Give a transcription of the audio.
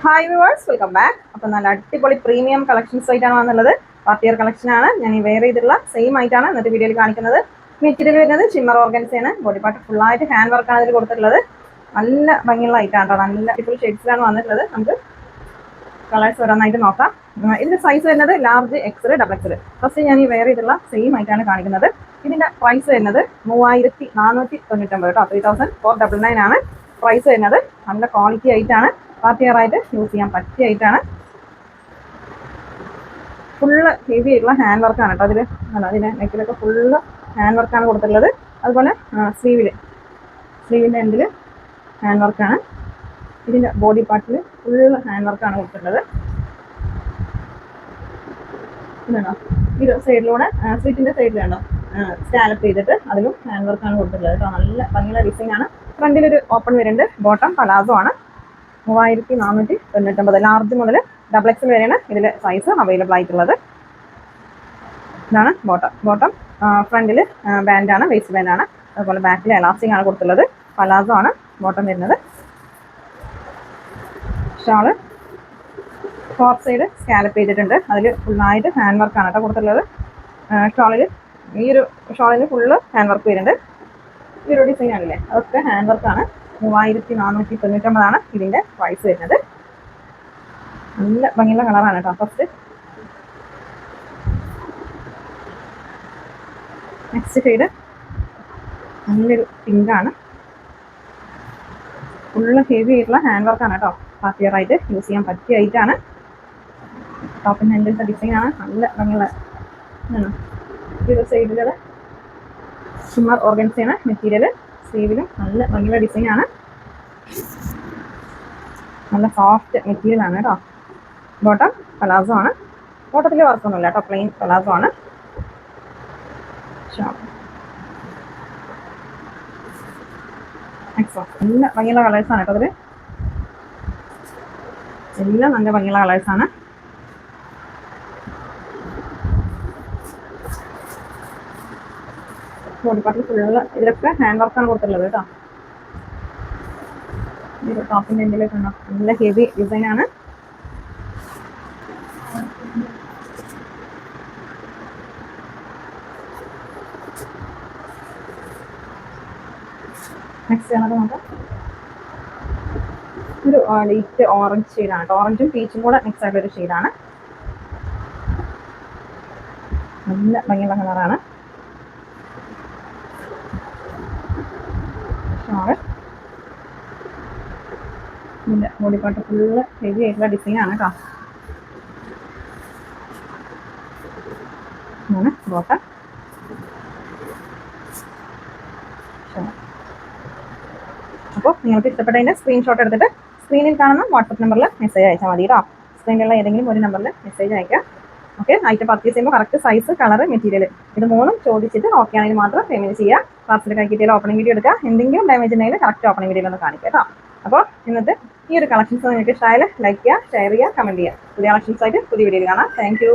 Hi viewers welcome back അപ്പം നല്ല അടിപൊളി പ്രീമിയം കളക്ഷൻസ് ആയിട്ടാണ് വന്നുള്ളത് പാർട്ടിയർ കളക്ഷൻ ആണ്. ഞാൻ ഈ വെയർ ചെയ്തിട്ടുള്ള സെയിം ആയിട്ടാണ് ഇന്നത്തെ വീഡിയോയിൽ കാണിക്കുന്നത്. മെറ്റീരിയൽ വരുന്നത് ചിമ്മർ ഓർഗൻസയാണ് ബോഡി പാർട്ട് ഫുള്ളായിട്ട് ഹാൻഡ് വർക്കാണ് ഇതിൽ കൊടുത്തിട്ടുള്ളത്. നല്ല ഭംഗിയുള്ള ഐറ്റാണ് കേട്ടോ നല്ല അടിപൊളി ഷെയ്ഡ്സിലാണ് വന്നിട്ടുള്ളത്. നമുക്ക് കളേഴ്സ് ഓരോന്നായിട്ട് നോക്കാം. ഇതിന്റെ സൈസ് വരുന്നത് large XL double XL first ഞാൻ ഈ വെയർ ചെയ്തിട്ടുള്ള സെയിം ആയിട്ടാണ് കാണിക്കുന്നത്. ഇതിന്റെ പ്രൈസ് വരുന്നത് മൂവായിരത്തി നാനൂറ്റി തൊണ്ണൂറ്റൊമ്പത് കേട്ടോ three thousand four double nine ആണ്. പ്രൈസ് വരുന്നത് നല്ല ക്വാളിറ്റി ആയിട്ടാണ് പാർട്ടി ആയിട്ട് യൂസ് ചെയ്യാൻ പറ്റിയായിട്ടാണ്. ഫുള്ള് ഹെവി ആയിട്ടുള്ള ഹാൻഡ് വർക്കാണ് കേട്ടോ അതിൽ അല്ല അതിന്റെ നെക്കിലൊക്കെ ഫുള്ള് ഹാൻഡ് വർക്കാണ് കൊടുത്തിട്ടുള്ളത്. അതുപോലെ സ്ലീവിൽ സ്ലീവിന്റെ എൻഡിൽ ഹാൻഡ് വർക്കാണ് ഇതിന്റെ ബോഡി പാർട്ടിൽ ഫുള്ള് ഹാൻഡ് വർക്കാണ് കൊടുത്തിട്ടുള്ളത്. ഇതാണോ? ഇത് സൈഡിലൂടെ സ്ലിറ്റിന്റെ സൈഡിലുണ്ടോ സ്കാലപ്പ് ചെയ്തിട്ട് അതിലും ഹാൻഡ് വർക്കാണ് കൊടുത്തിട്ടുള്ളത് കേട്ടോ. നല്ല ഭംഗിയുള്ള ഡിസൈൻ ആണ്. ഫ്രണ്ടിലൊരു ഓപ്പൺ വരുന്നുണ്ട്. ബോട്ടം പലാസോ ആണ്. മൂവായിരത്തി നാനൂറ്റി തൊണ്ണൂറ്റൊമ്പത് ലാർജ് മുതൽ ഡബിൾ എക്സ് വരെയാണ് ഇതിൽ സൈസ് അവൈലബിൾ ആയിട്ടുള്ളത്. ഇതാണ് ബോട്ടം ബോട്ടം ഫ്രണ്ടിൽ ബാൻഡാണ് വേസ്റ്റ് ബാൻഡാണ് അതുപോലെ ബാക്കിൽ എലാസ്റ്റിക് ആണ് കൊടുത്തുള്ളത് പലാസോ ആണ് ബോട്ടം വരുന്നത്. ഷാൾ ഫോർ സൈഡ് സ്കാലപ്പ് ചെയ്തിട്ടുണ്ട്. അതിൽ ഫുള്ളായിട്ട് ഹാൻഡ് വർക്കാണ് കേട്ടോ കൊടുത്തിട്ടുള്ളത്. ഷാളിൽ ഈ ഒരു ഷോളിന് ഫുള്ള് ഹാൻഡ് വർക്ക് വരുന്നുണ്ട്. ഈ ഒരു ഡിസൈൻ ആണല്ലേ? അതൊക്കെ ഹാൻഡ് വർക്കാണ് മൂവായിരത്തി നാനൂറ്റി തൊണ്ണൂറ്റൊമ്പതാണ് ഇതിന്റെ പ്രൈസ് വരുന്നത്. നല്ല ഭംഗിയുള്ള കളറാണ് കേട്ടോ ഫസ്റ്റ് നെക്സ്റ്റ് ഷെയ്ഡ് നല്ലൊരു പിങ്കാണ് ഫുള്ള് ഹെവി ആയിട്ടുള്ള ഹാൻഡ് വർക്കാണ് കേട്ടോ. പാർട്ടിയർ ആയിട്ട് യൂസ് ചെയ്യാൻ പറ്റിയ ഐറ്റാണ് ടോപ്പ് ഹാൻഡിലത്തെ ഡിസൈൻ ആണ്. നല്ല ഭംഗിയുള്ള ഇതാണ്. സൈഡിലുള്ള ഷിമ്മർ ഓർഗൻസിയാണ് മെറ്റീരിയൽ സ്ലീവിലും നല്ല ഡിസൈൻ ആണ്. നല്ല സോഫ്റ്റ് മെറ്റീരിയൽ ആണ് കേട്ടോ ബോട്ടം പലാസോ ആണ്. ബോട്ടത്തിൽ വർക്കൊന്നുമില്ല കേട്ടോ പ്ലെയിൻ പലാസോ ആണ്. നല്ല ഭംഗിയുള്ള കളേഴ്സാണ് കേട്ടോ അതിൽ എല്ലാം നല്ല ഭംഗിയുള്ള കളേഴ്സാണ് ബോഡി പാർട്ടിൽ ഹാൻഡ് വർക്കാണ് കൊടുത്തിട്ടുള്ളത് കേട്ടോ. ഈ ടോപ്പിന്റെ നല്ല ഹെവി ഡിസൈൻ ആണ്. നെക്സ്റ്റ് ഒരു ലൈറ്റ് ഓറഞ്ച് ഷെയ്ഡാണ് ഓറഞ്ചും പീച്ചും കൂടെ മിക്സ് ആയിട്ടുള്ള ഒരു ഷെയ്ഡാണ് നല്ല ഭംഗിയുള്ള കളറാണ് ഷോൾ ഇതിന്റെ ബോഡിപ്പാട്ട് ഫുള്ള് ഹെവി ആയിട്ടുള്ള ഡിസൈൻ ആണ് കേട്ടോ ആണ് ബോട്ടം അപ്പോൾ നിങ്ങൾക്ക് ഇഷ്ടപ്പെട്ടതിന്റെ സ്ക്രീൻഷോട്ട് എടുത്തിട്ട് സ്ക്രീനിൽ കാണുന്ന വാട്സപ്പ് നമ്പറിൽ മെസ്സേജ് അയച്ചാൽ മതി കേട്ടോ സ്ക്രീനിലുള്ള ഏതെങ്കിലും ഒരു നമ്പറിൽ മെസ്സേജ് അയക്കുക ഓക്കെ ഐറ്റം പർച്ചേസ് ചെയ്യുമ്പോൾ കറക്റ്റ് സൈസ് കളർ മെറ്റീരിയൽ ഇത് മൂന്നും ചോദിച്ചിട്ട് ഓക്കെ ആണെങ്കിൽ മാത്രം പേയ്മെന്റ് ചെയ്യുക. പാർസൽ കൈ കിട്ടിയാൽ ഓപ്പണിംഗ് വീഡിയോ എടുക്കുക. എന്തെങ്കിലും ഡാമേജ് ഉണ്ടെങ്കിൽ കറക്റ്റ് ഓപ്പണിംഗ് വീഡിയോ ഒന്ന് കാണിക്കുക കേട്ടോ. അപ്പോൾ ഇന്നത്തെ ഈ ഒരു കളക്ഷൻസ് നിങ്ങൾക്ക് ഇഷ്ടമായാലും ലൈക്ക് ചെയ്യുക ഷെയർ ചെയ്യുക കമന്റ് ചെയ്യുക. പുതിയ കളക്ഷൻസ് ആയിട്ട് പുതിയ വീഡിയോയിൽ കാണാം. താങ്ക്